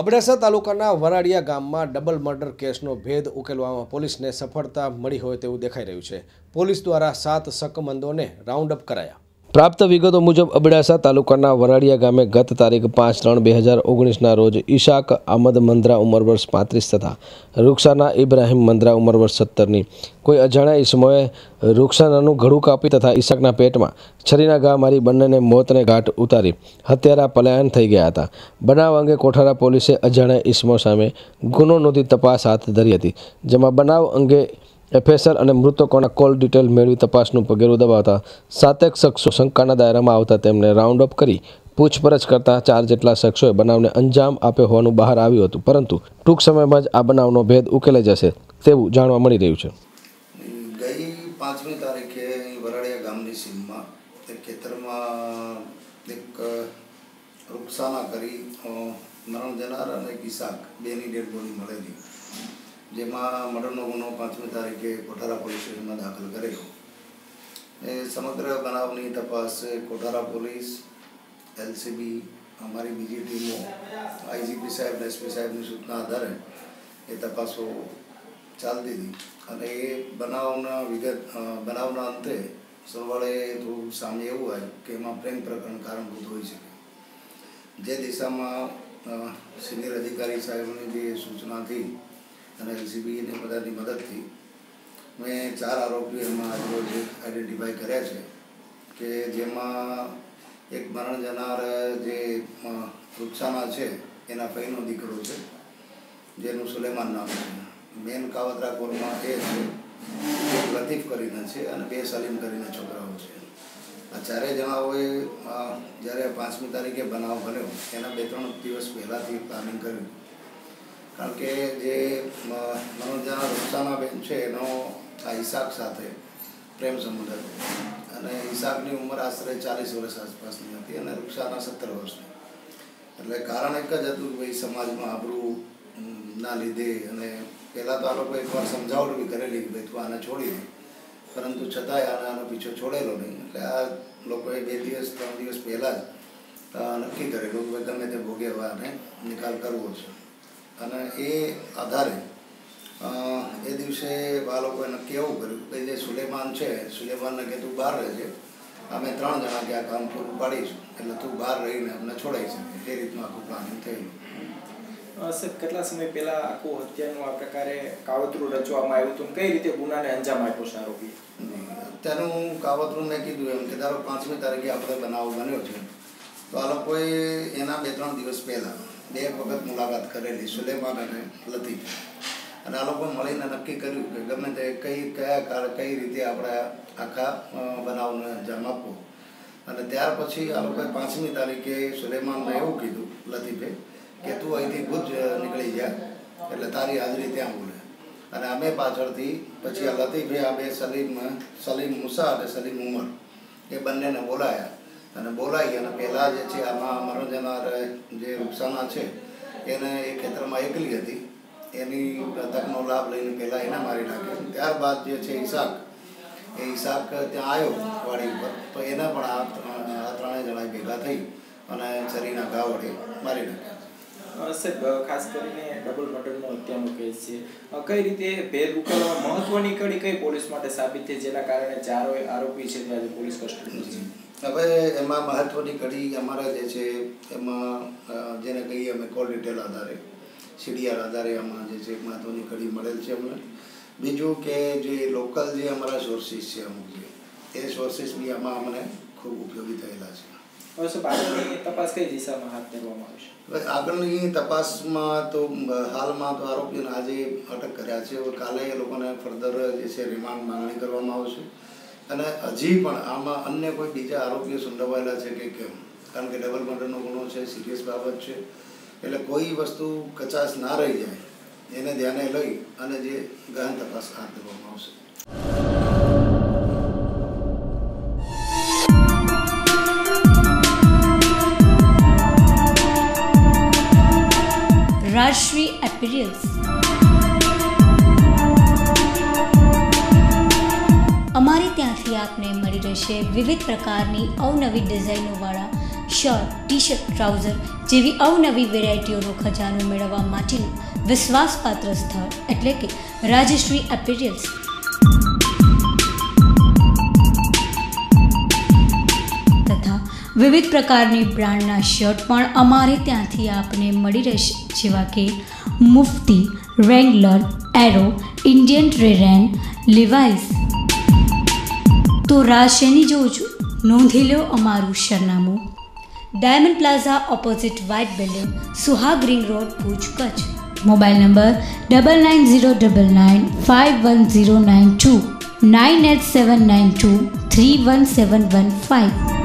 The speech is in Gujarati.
અબડાસા તાલુકાના વરાડિયા ગામમાં ડબલ મર્ડર કેસનો ભેદ ઉકેલવામાં પોલીસને સફળતા મળી હોય તેવું દેખાઈ રહ્યું છે. પોલીસ દ્વારા સાત શકમંદોને રાઉન્ડ અપ કરાયા. પ્રાપ્ત વિગતો મુજબ, અબડાસા તાલુકાના વરાડિયા ગામે ગત તારીખ પાંચ ત્રણ બે હજાર ઓગણીસના રોજ ઈશાક અહમદ મંદ્રા ઉંમર વર્ષ પાંત્રીસ તથા રૂક્ષાના ઇબ્રાહિમ મંદ્રા ઉંમર વર્ષ સત્તરની. કોઈ અજાણ્યા ઈસમોએ રૂક્ષાનાનું ઘડું કાપી તથા ઈશાકના પેટમાં છરીના ઘા મારી બંનેને મોતને ઘાટ ઉતારી હત્યારા પલાયન થઈ ગયા હતા. બનાવ અંગે કોઠારા પોલીસે અજાણ્યા ઈસમો સામે ગુનો નોંધી તપાસ હાથ ધરી હતી, જેમાં બનાવ અંગે એફએસએલ અને મૃતકોના કોલ ડિટેલ મેળવી તપાસનું પગેરું દબાવતા સાતેક શખ્સો શંકાના દાયરામાં આવતા તેમને રાઉન્ડ અપ કરી પૂછપરછ કરતા ચાર જેટલા શખ્સોએ બનાવને અંજામ આપ્યો હોવાનું બહાર આવ્યું હતું. પરંતુ ટૂંક સમયમાં જ આ બનાવનો ભેદ ઉકેલાઈ જશે તેવું જાણવા મળી રહ્યું છે. ગઈ પાંચમી તારીખે વરાડિયા ગામની સીમમાં એક ખેતરમાં એક રૂક્ષાના કરી મરણ જનાર અને કિસાક બેની ડેડ બોડી મળેલી. જેમાં મર્ડરનો ગુનો પાંચમી તારીખે કોઠારા પોલીસ સ્ટેશનમાં દાખલ કરેલો એ સમગ્ર બનાવની તપાસ કોઠારા પોલીસ, એલસીબી, અમારી બીજી ટીમો, આઈજીપી સાહેબ એસપી સાહેબની સૂચના આધારે એ તપાસો ચાલતી હતી અને એ બનાવના વિગત બનાવના અંતે સરવાળે થોડું સામે એવું આવ્યું કે એમાં પ્રેમ પ્રકરણ કારણભૂત હોઈ શકે. જે દિશામાં સિનિયર અધિકારી સાહેબની જે સૂચનાથી અને એલસીબીને બધાની મદદથી મેં ચાર આરોપીઓ એમાં આજરોજ આઈડેન્ટિફાઈ કર્યા છે કે જેમાં એક મરણ જનાર જે અ, છે એના ભાઈનો દીકરો છે જેનું સુલેમાન નામ છે. મેન કાવતરા કોરમાં એ છે એક લતીફ કરીને છે અને બે સલીમ કરીને છોકરાઓ છે. આ ચારેય જણાઓએ જ્યારે પાંચમી તારીખે બનાવ બન્યો એના બે ત્રણ દિવસ પહેલાંથી પ્લાનિંગ કર્યું. કારણ કે જે મનોજના રૂક્ષાના બેન છે, એનો આ ઈશાક સાથે પ્રેમ સંબંધ હતો. અને ઈશાકની ઉંમર આશરે ચાલીસ વર્ષ આસપાસની હતી અને રૂપસાના સત્તર વર્ષની. એટલે કારણ એક જ હતું કે ભાઈ સમાજમાં આબરૂ ના લીધે અને પહેલાં તો આ લોકો એકવાર સમજાવટ બી કરેલી કે ભાઈ તું આને છોડી દે. પરંતુ છતાંય આને આનો પીછો છોડેલો નહીં. એટલે આ લોકોએ બે દિવસ, ત્રણ દિવસ પહેલાં જ નક્કી કરેલું કે ભાઈ ગમે તે ભોગે હવે આને નિકાલ કરવો છે. અને એ આધારે એ દિવસે આ લોકોએ નક્કી એવું કર્યું? કે જે સુલેમાન છે સુલેમાનને કે તું બહાર રહેજે. અમે ત્રણ જણા કે આ કામ પૂરું પાડીશું. એટલે તું બહાર રહીને અમને છોડાઈ શકે. એ રીતનું આખું પ્લાનિંગ થયું સર કેટલા સમય પહેલા આખું હત્યાનું આ પ્રકારે કાવતરું રચવામાં આવ્યું હતું? કઈ રીતે ગુનાને અંજામ આપ્યો છે આરોપી અત્યારનું કાવતરું મેં કીધું એમ કે ધારો પાંચમી તારીખે આપણે બનાવ બન્યો છે. તો આ લોકોએ એના બે ત્રણ દિવસ પહેલાં બે વખત મુલાકાત કરેલી, સુલેમાન અને લતીફ. અને આ લોકો મળીને નક્કી કર્યું કે ગમે તે કઈ, કયા કાર કઈ રીતે આપણે આખા બનાવને અંજામ આપવો. અને ત્યાર પછી આ લોકોએ પાંચમી તારીખે સુલેમાનને એવું કીધું લતીફે કે તું અહીંથી ભુજ નીકળી જા. એટલે તારી હાજરી ત્યાં બોલે. અને અમે પાછળથી પછી આ લતીફે આ બે સલીમ સલીમ મુસા અને સલીમ ઉમર એ બંનેને બોલાયા. અને બોલાવી અને પહેલાં જે છે આમાં અમારો જનાર જે રૂપસાના છે, એને એ ખેતરમાં એકલી હતી. એની તકનો લાભ લઈને પહેલાં એને મારી નાખ્યો ત્યારબાદ જે છે, ઈશાક. એ ઈશાક ત્યાં આવ્યો વાડી ઉપર. તો એને પણ આ ત્રણ- આ ત્રણેય જણા ભેગા થઈ અને છરીના ઘા વડે મારી નાખ્યા. સાહેબ ખાસ કરીને ડબલ મર્ડરનો હત્યાનો કેસ છે. કઈ રીતે ભેદ ઉકેલવા મહત્વની કડી કઈ પોલીસ માટે સાબિત થઈ? જેના કારણે ચારોય આરોપી છે તે આજે પોલીસ કસ્ટડીમાં છે. હવે એમાં મહત્વની કડી અમારા જે છે એમાં જેને કહીએ અમે કોલ ડિટેલ આધારે સીડીઆર આધારે આમાં જે છે મહત્વની કડી મળેલ છે અમને. બીજું કે જે લોકલ જે અમારા સોર્સિસ છે અમુક જે એ સોર્સિસ બી આમાં અમને ખૂબ ઉપયોગી થયેલા છે. તપાસ કઈ દિશામાં હાથ ધરવામાં આવશે આગળની તપાસમાં તો હાલમાં તો આરોપીઓને આજે અટક કર્યા છે. કાલે એ લોકોને ફર્ધર જે છે રિમાન્ડ માંગણી કરવામાં આવશે. અને હજી પણ આમાં અન્ય કોઈ બીજા આરોપીઓ સંડોવાયેલા છે કે કેમ? કારણ કે ડબલ મર્ડરનો ગુનો છે સિરિયસ બાબત છે. એટલે કોઈ વસ્તુ કચાશ ના રહી જાય, એને ધ્યાને લઈ અને જે ગહન તપાસ હાથ ધરવામાં આવશે. રાજશ્રી એપિરિયલ્સ અમારે ત્યાંથી આપને મળી રહેશે વિવિધ પ્રકારની અવનવી ડિઝાઇનોવાળા શર્ટ ટી શર્ટ ટ્રાઉઝર જેવી અવનવી વેરાયટીઓનો ખજાનો મેળવવા માટેનું વિશ્વાસપાત્ર સ્થળ એટલે કે રાજશ્રી એપિરિયલ્સ. તથા વિવિધ પ્રકારની બ્રાન્ડના શર્ટ પણ અમારે ત્યાંથી આપને મળી રહેશે, જેવા કે મુફ્તી, રેંગલર, એરો, ઇન્ડિયન ટ્રેરેન લિવાઇસ. તો રાશેની જોજો નોંધી લો અમારું સરનામું. Diamond plaza opposite white building Suhag ring road, Bhuj, Kutch. Mobile number double nine zero double nine five one zero nine two nine eight seven nine two three one seven one five